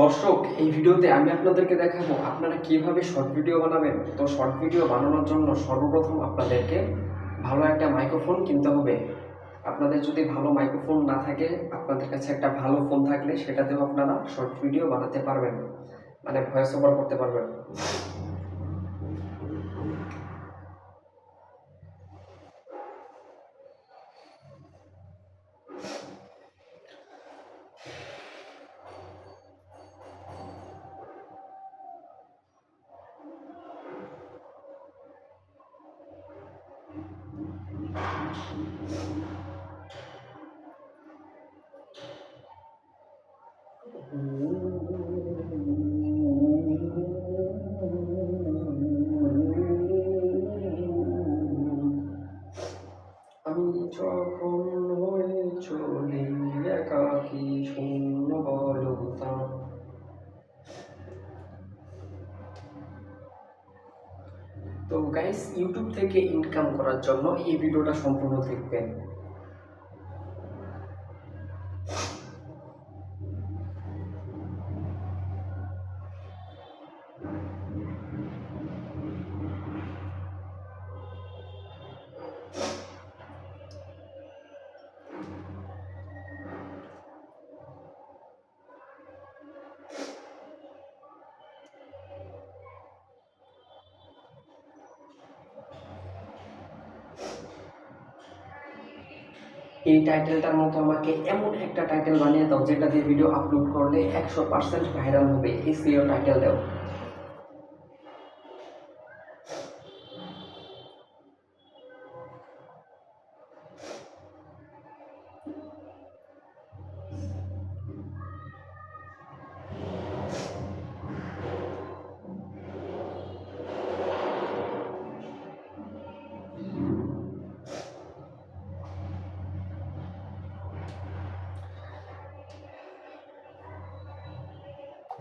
দর্শক, এই ভিডিওতে আমি আপনাদেরকে দেখাবো আপনারা কীভাবে শর্ট ভিডিও বানাবেন। তো শর্ট ভিডিও বানানোর জন্য সর্বপ্রথম আপনাদেরকে ভালো একটা মাইক্রোফোন কিনতে হবে। আপনাদের যদি ভালো মাইক্রোফোন না থাকে, আপনাদের কাছে একটা ভালো ফোন থাকলে সেটাতেও আপনারা শর্ট ভিডিও বানাতে পারবেন। মানে ভয়েস ওভার করতে পারবেন। যখন হয়ে চলি একাকি শূন্য বলতাম। তো গাইস ইউটিউব থেকে ইনকাম করার জন্য এই ভিডিওটা সম্পূর্ণ দেখবেন। এই টাইটেলটার মতো আমাকে এমন একটা টাইটেল বানিয়ে দাও, যেটা দিয়ে ভিডিও আপলোড করলে একশো পার্সেন্ট ভাইরাল হবে এই টাইটেল দাও